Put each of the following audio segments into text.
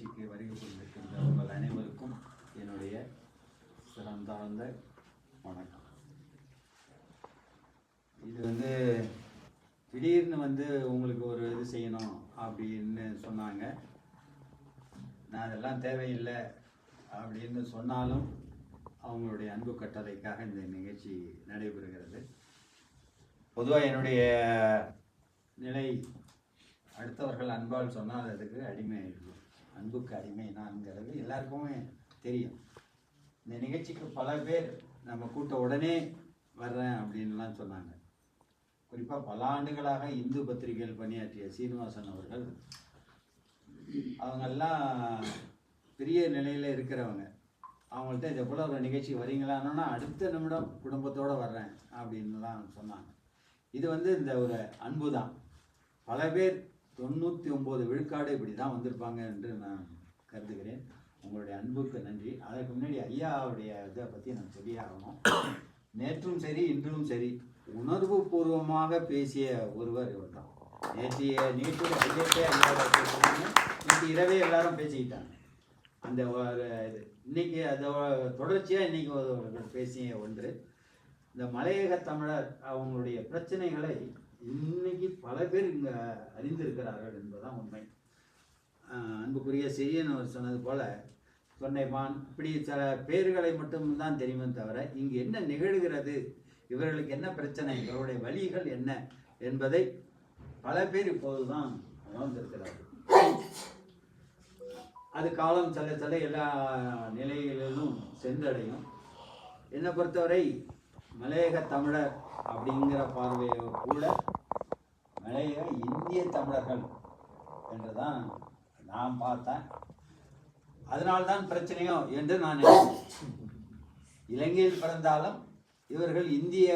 நிகழ்ச்சிக்கு வருகை கொண்டிருக்கின்ற உங்கள் அனைவருக்கும் என்னுடைய சிறந்தாழ்ந்த வணக்கம். இது வந்து திடீர்னு வந்து உங்களுக்கு ஒரு இது செய்யணும் அப்படின்னு சொன்னாங்க. நான் அதெல்லாம் தேவையில்லை அப்படின்னு சொன்னாலும் அவங்களுடைய அன்பு கட்டளைக்காக இந்த நிகழ்ச்சி நடைபெறுகிறது. பொதுவாக என்னுடைய நிலை அடுத்தவர்கள் அன்பால் சொன்னால் அதுக்கு அடிமை ஆயிடுவோம். அன்புக்கு அடிமை நான்கிறது எல்லாருக்குமே தெரியும். இந்த நிகழ்ச்சிக்கு பல பேர் நம்ம கூட்ட உடனே வர்றேன் அப்படின்லாம் சொன்னாங்க. குறிப்பாக பல ஆண்டுகளாக இந்து பத்திரிகையில் பணியாற்றிய சீனிவாசன் அவர்கள் அவங்கெல்லாம் பெரிய நிலையில் இருக்கிறவங்க. அவங்கள்ட்ட இதை போல் ஒரு நிகழ்ச்சி வரீங்களான்னா அடுத்த நிமிடம் குடும்பத்தோடு வர்றேன் அப்படின்லாம் சொன்னாங்க. இது வந்து இந்த ஒரு அன்பு தான் பல பேர் தொண்ணூற்றி ஒம்பது விழுக்காடு இப்படி தான் வந்திருப்பாங்க என்று நான் கருதுகிறேன். உங்களுடைய அன்புக்கு நன்றி. அதற்கு முன்னாடி ஐயாவுடைய இதை பற்றி நான் சொல்லியாகணும். நேற்றும் சரி இன்றும் சரி. உணர்வு பூர்வமாக பேசிய ஒருவர் இவர் தான் நேற்றைய நேற்று ஐயத்தே நேற்று இரவே எல்லாரும் பேசிக்கிட்டாங்க. அந்த ஒரு இது. இன்னைக்கு அதோட தொடர்ச்சியாக இன்னைக்கு ஒரு பேசிய ஒன்று. இந்த மலையக தமிழர் அவங்களுடைய பிரச்சனைகளை இன்னைக்கு பல பேர் இங்கே அறிந்திருக்கிறார்கள் என்பதுதான் உண்மை. அன்புக்குரிய செய்யன் அவர் சொன்னது போல சொன்னைமான் இப்படி சில பேர்களை மட்டும்தான் தெரியுமே தவிர இங்கு என்ன நிகழ்கிறது? இவர்களுக்கு என்ன பிரச்சனை? இவருடைய வழிகள் என்ன? என்பதை பல பேர் இப்போதுதான் உணர்ந்திருக்கிறார்கள். அது காலம் சில சில எல்லா நிலைகளிலும் சென்றடையும். என்னை பொறுத்தவரை மலையக தமிழர் அப்படிங்கிற பார்வையை கூட மலையக இந்திய தமிழர்கள் என்று தான் நான் பார்த்தேன். அதனால்தான் பிரச்சனையோ என்று நான் நினைக்கிறேன் இலங்கையில் பிறந்தாலும் இவர்கள் இந்திய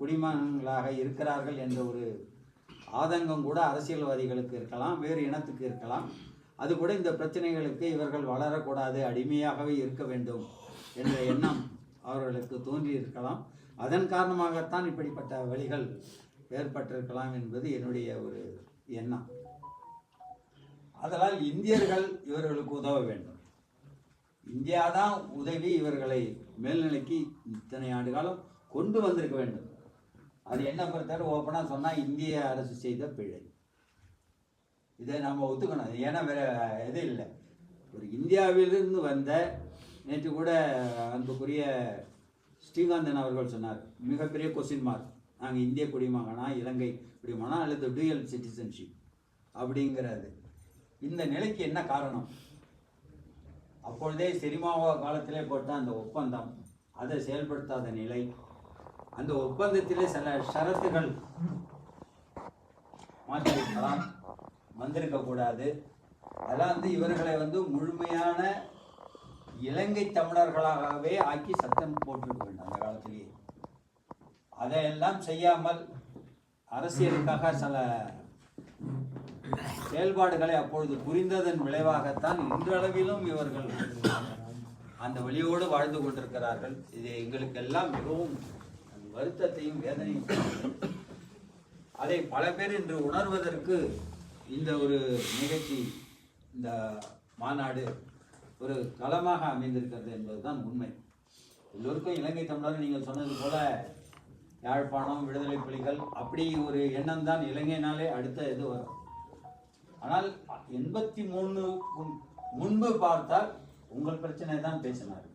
குடிமகன்களாக இருக்கிறார்கள் என்ற ஒரு ஆதங்கம் கூட அரசியல்வாதிகளுக்கு இருக்கலாம் வேறு இனத்துக்கு இருக்கலாம். அது கூட இந்த பிரச்சனைகளுக்கு இவர்கள் வளரக்கூடாது அடிமையாகவே இருக்க வேண்டும் என்ற எண்ணம் அவர்களுக்கு தோன்றி இருக்கலாம் அதன் காரணமாகத்தான் இப்படிப்பட்ட வழிகள் ஏற்பட்டிருக்கலாம் என்பது என்னுடைய ஒரு எண்ணம். அதனால் இந்தியர்கள் இவர்களுக்கு உதவ வேண்டும். இந்தியா தான் உதவி இவர்களை மேல்நிலைக்கு இத்தனை ஆண்டு காலம் கொண்டு வந்திருக்க வேண்டும். அது என்ன பொறுத்தவரை ஓப்பனாக சொன்னால் இந்திய அரசு செய்த பிழை. இதை நம்ம ஒத்துக்கணும். ஏன்னா வேற இது இல்லை. ஒரு இந்தியாவிலிருந்து வந்த நேற்று கூட அன்புக்குரிய ஸ்ரீகாந்தன் அவர்கள் சொன்னார் மிகப்பெரிய கொஸ்டின் மார்க் நாங்கள் இந்திய குடிமகனா இலங்கை குடிமகனா அல்லது டூயல் சிட்டிசன்ஷிப் அப்படிங்கிறது இந்த நிலைக்கு என்ன காரணம்? அப்பொழுதே சினிமாவோ காலத்திலே போட்ட அந்த ஒப்பந்தம் அதை செயல்படுத்தாத நிலை. அந்த ஒப்பந்தத்திலே சில ஷரத்துகள் மாற்றிருக்கலாம் வந்திருக்க கூடாது அதெல்லாம் வந்து இவர்களை வந்து முழுமையான இலங்கை தமிழர்களாகவே ஆக்கி சத்தம் போட்டிருக்க வேண்டும் அந்த காலத்திலேயே. அதையெல்லாம் செய்யாமல் அரசியலுக்காக சில செயல்பாடுகளை அப்பொழுது புரிந்ததன் விளைவாகத்தான் இன்றளவிலும் இவர்கள் அந்த வழியோடு வாழ்ந்து கொண்டிருக்கிறார்கள். இது எங்களுக்கெல்லாம் மிகவும் வருத்தத்தையும் வேதனையும் அதை பல பேர் இன்று உணர்வதற்கு இந்த ஒரு நிகழ்ச்சி இந்த மாநாடு ஒரு களமாக அமைந்திருக்கிறது என்பதுதான் உண்மை. எல்லோருக்கும் இலங்கை தமிழர் நீங்கள் சொன்னது போல யாழ்ப்பாணம் விடுதலை புலிகள் அப்படி ஒரு எண்ணம் தான் இலங்கைனாலே அடுத்த இது வரும். ஆனால் எண்பத்தி மூணு முன்பு பார்த்தால் உங்கள் பிரச்சனை தான் பேசினார்.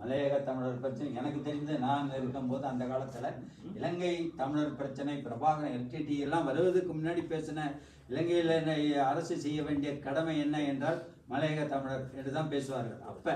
மலையக தமிழர் பிரச்சனை எனக்கு தெரிந்து நான் இருக்கும்போது அந்த காலத்தில் இலங்கை தமிழர் பிரச்சனை பிரபாகரன் எல்டிடி எல்லாம் வருவதற்கு முன்னாடி பேசின இலங்கையில் என்ன அரசு செய்ய வேண்டிய கடமை என்ன என்றால் மலையக தமிழர் என்று தான் பேசுவார்கள். அப்ப